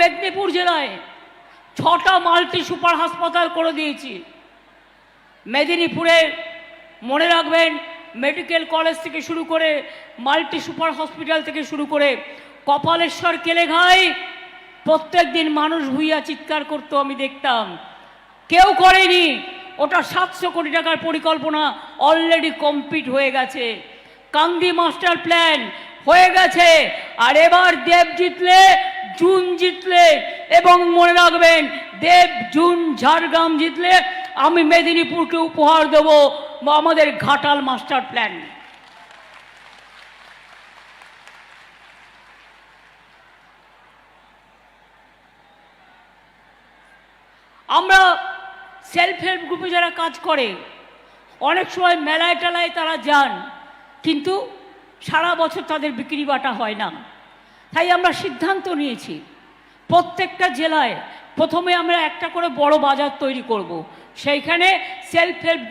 মেদিনীপুর জেলায় ছটা multi super হাসপাতাল করে দিয়েছি। মেদিনীপুরে মনে রাখবেন, মেডিকেল কলেজ থেকে শুরু করে মাল্টি সুপার হসপিটাল থেকে শুরু করে কপালেশ্বর কেলেঘাই প্রত্যেক দিন মানুষ ভুইয়া চিৎকার করতো, আমি দেখতাম। কেউ করেনি। ওটা সাতশো কোটি টাকার পরিকল্পনা অলরেডি কমপ্লিট হয়ে গেছে। কান্দি মাস্টার প্ল্যান হয়ে গেছে। আর এবার দেব জিতলে জুন জিতলে এবং মনে রাখবেন, দেব, জুন, ঝাড়গ্রাম জিতলে আমি মেদিনীপুরকে উপহার দেব আমাদের ঘাটাল মাস্টার প্ল্যান। আমরা সেলফ হেল্প গ্রুপে যারা কাজ করে, অনেক সময় মেলায় টেলায় তারা যান, কিন্তু সারা বছর তাদের বিক্রি বাটা হয় না। তাই আমরা সিদ্ধান্ত নিয়েছি প্রত্যেকটা জেলায় প্রথমে আমরা একটা করে বড় বাজার তৈরি করব। সেইখানে সেলফ হেল্প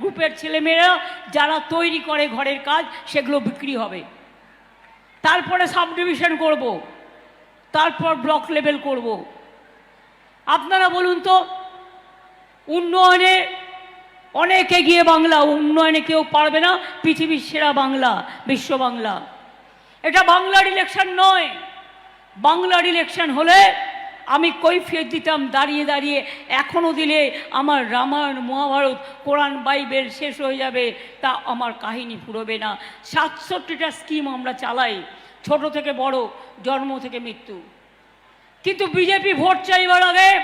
গ্রুপের ছেলেমেয়েরা যারা তৈরি করে ঘরের কাজ, সেগুলো বিক্রি হবে। তারপরে সাব ডিভিশন করব। তারপর ব্লক লেভেল করব। আপনারা বলুন তো, উন্নয়নে অনেক এগিয়ে বাংলা, উন্নয়নে কেউ পারবে না, পৃথিবীর সেরা বাংলা, বিশ্ব বাংলা। এটা বাংলার ইলেকশন নয়। বাংলার ইলেকশন হলে আমি কৈফিয়ত দিতাম, দাঁড়িয়ে দাঁড়িয়ে। এখনও দিলে আমার রামায়ণ, মহাভারত, কোরআন, বাইবেল শেষ হয়ে যাবে, তা আমার কাহিনী ফুরবে না। সাতষট্টিটা স্কিম আমরা চালাই, ছোট থেকে বড়, জন্ম থেকে মৃত্যু। কিন্তু বিজেপি ভোট চাইবার আগে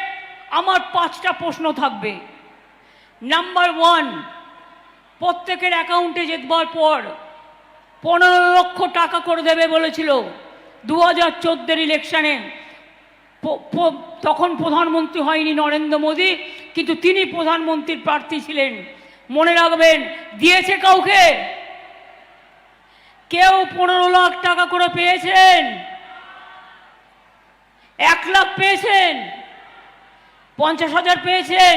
আমার পাঁচটা প্রশ্ন থাকবে। নাম্বার ওয়ান, প্রত্যেকের অ্যাকাউন্টে যেতবার পর পনেরো লক্ষ টাকা করে দেবে বলেছিল। দু হাজার চোদ্দের ইলেকশানে তখন প্রধানমন্ত্রী হয়নি নরেন্দ্র মোদী, কিন্তু তিনি প্রধানমন্ত্রীর প্রার্থী ছিলেন। মনে রাখবেন, দিয়েছে কাউকে? কেউ পনেরো লাখ টাকা করে পেয়েছেন? এক লাখ পেয়েছেন? পঞ্চাশ হাজার পেয়েছেন?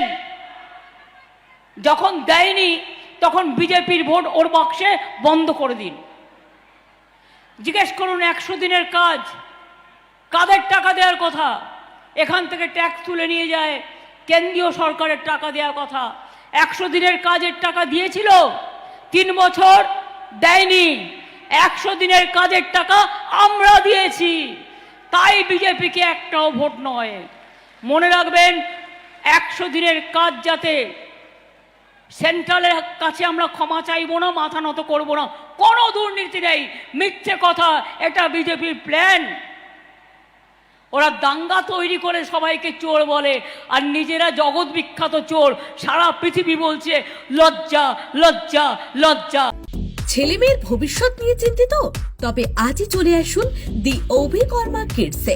যখন দেয়নি, তখন বিজেপির ভোট ওর বাক্সে বন্ধ করে দিন। জিজ্ঞেস করুন একশো দিনের কাজ। কাদের টাকা দেওয়ার কথা? এখান থেকে ট্যাক্স তুলে নিয়ে যায়, কেন্দ্রীয় সরকারের টাকা দেওয়ার কথা। একশো দিনের কাজের টাকা দিয়েছিল, তিন বছর দেয়নি। একশো দিনের কাজের টাকা আমরা দিয়েছি। তাই বিজেপিকে একটাও ভোট নয়। মনে রাখবেন, একশো দিনের কাজ যাতে সেন্ট্রালের কাছে আমরা ক্ষমা চাইব না, মাথা নত করব না। কোনো দুর্নীতি নেই। মিথ্যে কথা, এটা বিজেপির প্ল্যান ওরা দাঙ্গা তৈরি করে সবাইকে চোর বলে, আর নিজেরা জগৎ বিখ্যাত চোর। সারা পৃথিবী বলছে, লজ্জা লজ্জা লজ্জা। ছেলে মেয়ের ভবিষ্যৎ নিয়ে চিন্তিত? তবে আজই চলে আসুন দি অভিকর্মা কিডসে